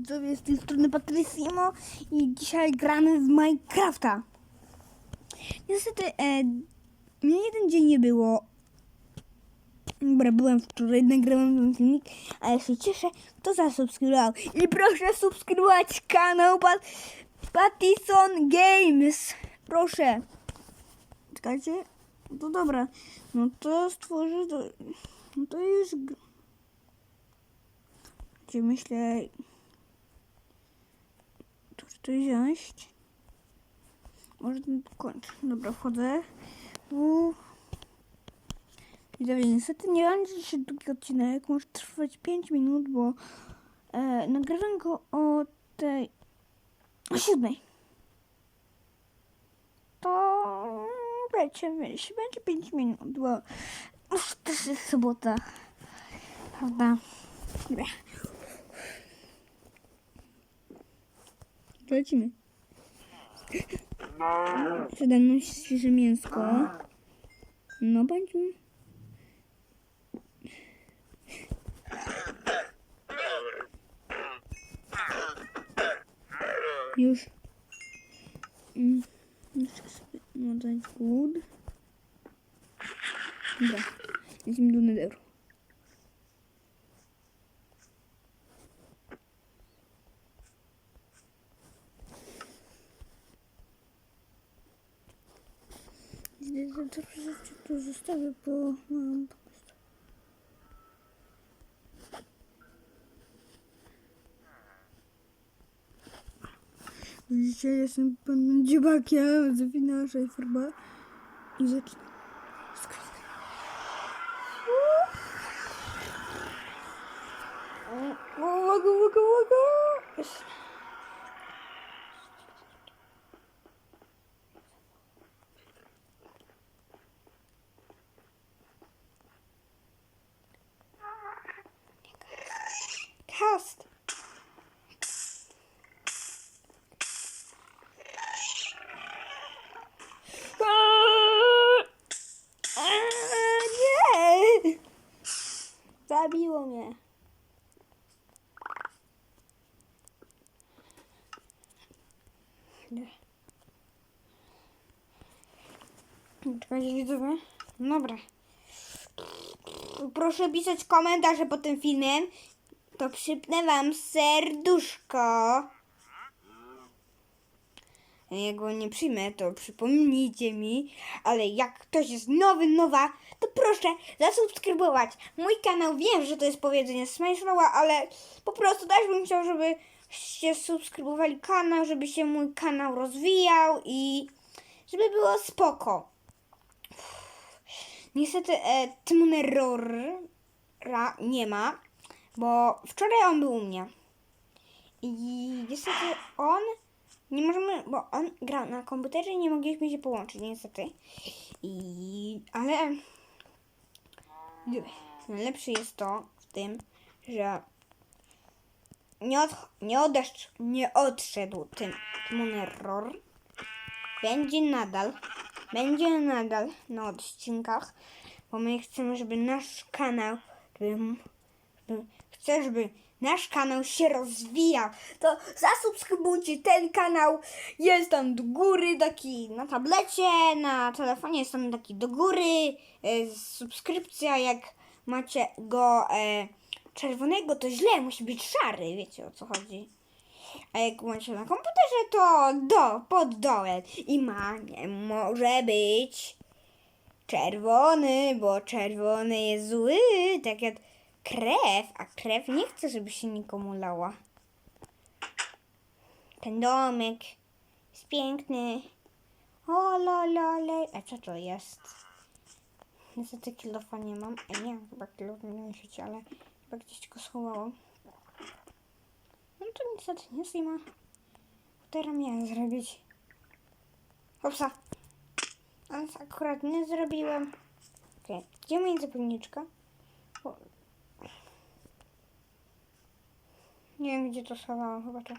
widzowie, z tej strony Patrysimo i dzisiaj gramy w Minecrafta. Niestety, e, mnie jeden dzień nie było. Dobra, byłem wczoraj, nagrałem ten filmik, ale się cieszę, kto zasubskrybował. I proszę subskrybować kanał Pat Pattison Games. Proszę. Czekajcie. To dobra. No to stworzę to... No to już... Gdzie myślę... Tu wziąć. Może ten kończę. Dobra, wchodzę. Tu... Widzowie, niestety nie będzie dzisiaj długi odcinek. Może trwać 5 minut, bo e, nagrywam go o tej... o siódmej. To będzie, będzie, będzie 5 minut, bo już też jest sobota. Prawda? Dobra. Lecimy. Przede mną świeże mięsko. No bądźmy. Już. Mm, Jeszcze sobie nadać głód. Dobra. Lecimy do nederu. Idę rzeczy tu zostawię, bo mam pomysł. Widzicie, jestem panem dziebakiem, zawinęła szajforba i skradać. Uwaga, uwaga, uwaga! Jest. Cast. Nie! Zabiło mnie. Nie. Czekajcie widzowie. Dobra. Proszę pisać komentarze pod tym filmem. To przypnę wam serduszko. Jak go nie przyjmę, to przypomnijcie mi. Ale jak ktoś jest nowy, nowa, to proszę zasubskrybować mój kanał. Wiem, że to jest powiedzenie Smajslowa, ale po prostu też bym chciał, żebyście subskrybowali kanał, żeby się mój kanał rozwijał i żeby było spoko. Niestety e, Timonerora nie ma, bo wczoraj on był u mnie. I niestety on nie możemy, bo on grał na komputerze i nie mogliśmy się połączyć, niestety. I ale najlepsze jest to w tym, że nie, od, nie, odeszł, nie odszedł tym Timoneror. Będzie nadal, będzie nadal na odcinkach, bo my chcemy, żeby nasz kanał, żeby, żeby, chcę, żeby nasz kanał się rozwijał, to zasubskrybujcie ten kanał. Jest tam do góry, taki na tablecie, na telefonie jest tam taki do góry. E, subskrypcja, jak macie go e, czerwonego, to źle, musi być szary, wiecie o co chodzi. A jak macie na komputerze, to do, pod dołem. I ma, nie może być czerwony, bo czerwony jest zły, tak jak krew, a krew nie chce, żeby się nikomu lała. Ten domek jest piękny. O, la, la, la. A co to jest? Niestety kilofa nie mam. A nie, chyba kilofa nie świecie, ale chyba gdzieś go schowałam. No to niestety nie ma. Teraz miałem zrobić. Hopsa. Ale akurat nie zrobiłem. Okej, gdzie moja zapalniczka? O. Nie wiem, gdzie to schowałam. Chyba to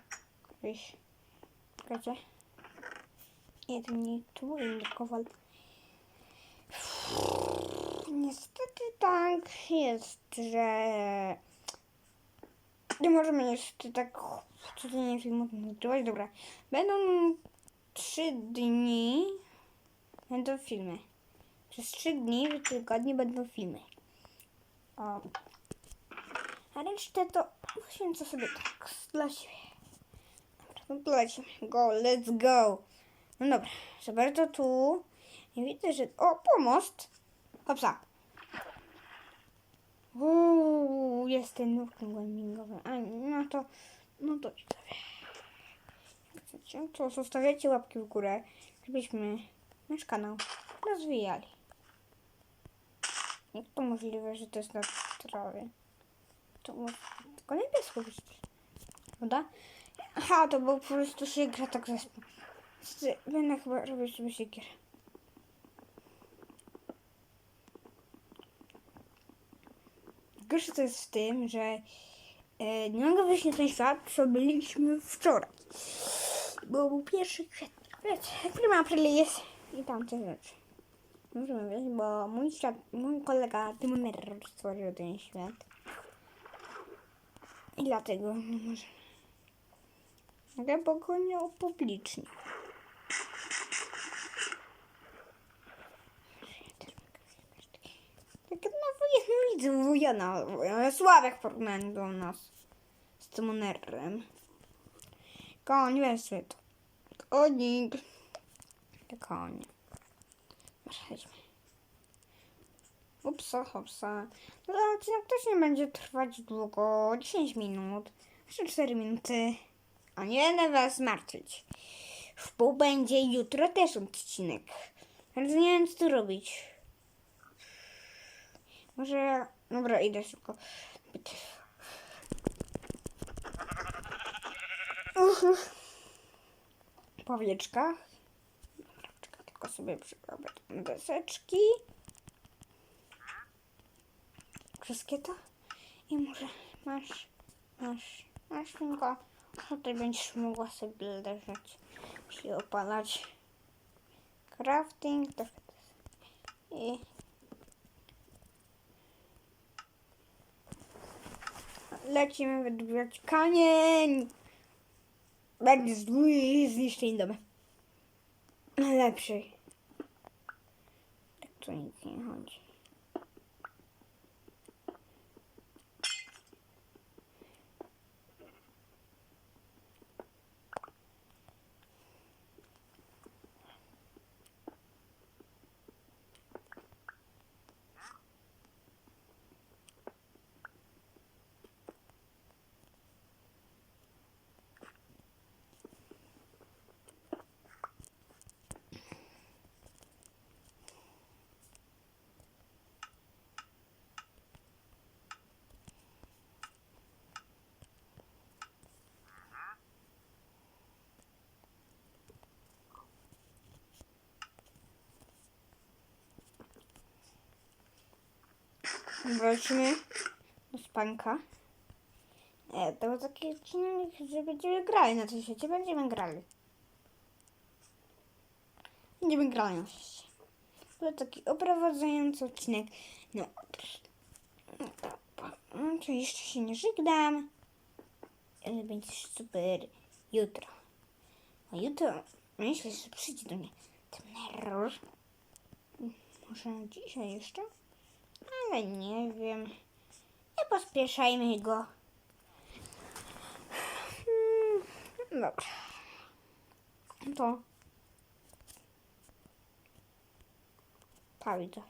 gdzieś. Czekajcie. Jeden nie tu, inny kowal. Niestety tak jest, że Nie możemy jeszcze tak codziennie filmu nagrywać. Dobra. Będą trzy dni. Będą filmy. Przez trzy dni w tygodniu będą filmy. O. A resztę to poświęcę sobie tak dla siebie. Dobra, no to lecimy. Go, let's go. No dobra, za bardzo tu. Nie widzę, że... O, pomost. Hopsa. Uuu, jest ten nurkiem głębingowy. A, no to... No to chcecie, to zostawiacie łapki w górę, żebyśmy nasz kanał rozwijali. Jak to możliwe, że to jest na trawie? To może tylko niebiesko być. Prawda? Aha, to bo po prostu się gra tak zespół. Będę chyba robić sobie siekier. Gorsze to jest w tym, że e, nie mogę wyjść na ten świat, co byliśmy wczoraj. Bo był pierwszy kwietnia. Wiecie, prima aprilis jest i tamte rzeczy. Możemy wiedzieć, bo mój świat, mój kolega Timoner stworzył ten świat. I dlatego nie możemy. Ale bo go nie upublicznił. Tak na wuja, widzę wuja na. Słabek w porównaniu do nas. Z Timonerem. Koń, to. Konik. To konie. Przejdźmy. Upsa, hopsa. No, odcinek też nie będzie trwać długo. 10 minut. Jeszcze 4 minuty. A nie będę was martwić. W pół będzie jutro też odcinek. Więc nie wiem co tu robić. Może... Dobra, idę szybko. Powieczka. Dobra, czekaj, tylko sobie przyrobię deseczki. Wszystkie to. I może masz, masz, masz tylko. Tutaj będziesz mogła sobie leżeć, czyli opalać. Crafting. to- I lecimy wydobierać kamień. Będzie zły zniszczeń domy. Lepszej. Tak to nic nie chodzi. Wróćmy do spanka. To był taki odcinek, że będziemy grali na tym świecie. Będziemy grali. Będziemy grali na świecie. To taki oprowadzający odcinek. No, no, jeszcze się nie żegnam. Ale będzie super jutro. A jutro myślę, że przyjdzie do mnie ten. Może dzisiaj jeszcze? Ale nie wiem. Nie pospieszajmy go. Hmm, Dobra. To. Pa, widzę.